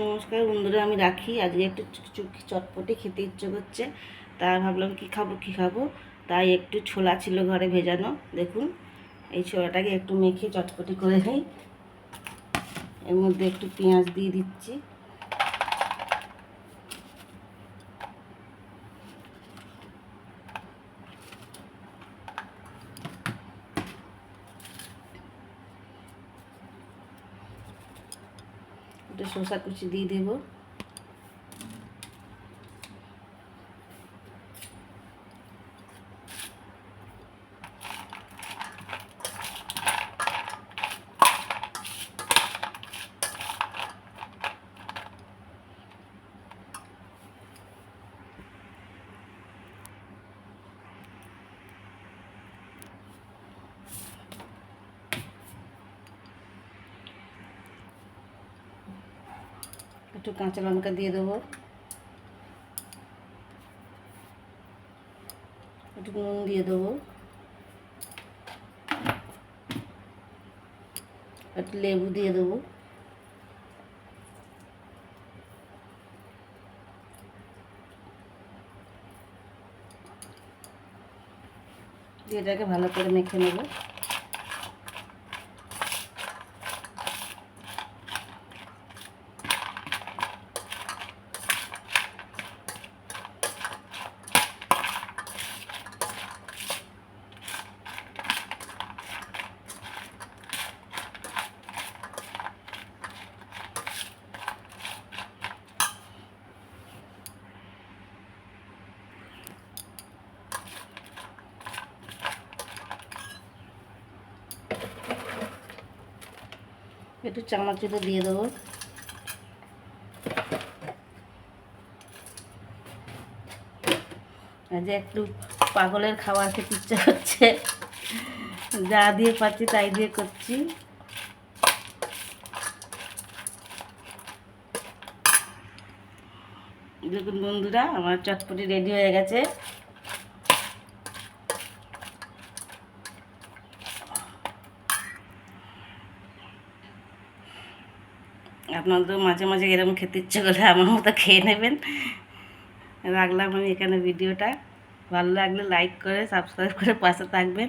নমস্কার বন্ধুরা, আমি রাখি। আজকে একটু কিছু চটপটি খেতে ইচ্ছে করছে। তাই ভাবলাম কি খাব কি খাব? তাই একটু ছোলা ছিল ঘরে ভেজানো। দেখুন, এই ছোলাটাকে একটু মেখে চটপটি করে নিই। এর মধ্যে একটু পেঁয়াজ দিয়ে দিচ্ছি। একটু শসা কুচি দিয়ে দেবো। একটু কাঁচা লঙ্কা দিয়ে দেবো। একটু নুন দিয়ে দেবো। একটু লেবু দিয়ে দেবো। দিয়ে এটাকে ভালো করে মেখে নেব। একটু চানাচুরো দিয়ে দেবো। যে একটু পাগলের খাবার খেতে ইচ্ছা হচ্ছে। যা দিয়ে পাচ্ছি তাই দিয়ে করছি। দেখুন বন্ধুরা, আমার চটপটি রেডি হয়ে গেছে। আপনাদের মাঝে মাঝে এরকম খেতে ইচ্ছে করলে আমার মতো খেয়ে নেবেন। রাখলাম আমি এখানে ভিডিওটা। ভালো লাগলে লাইক করে সাবস্ক্রাইব করে পাশে থাকবেন।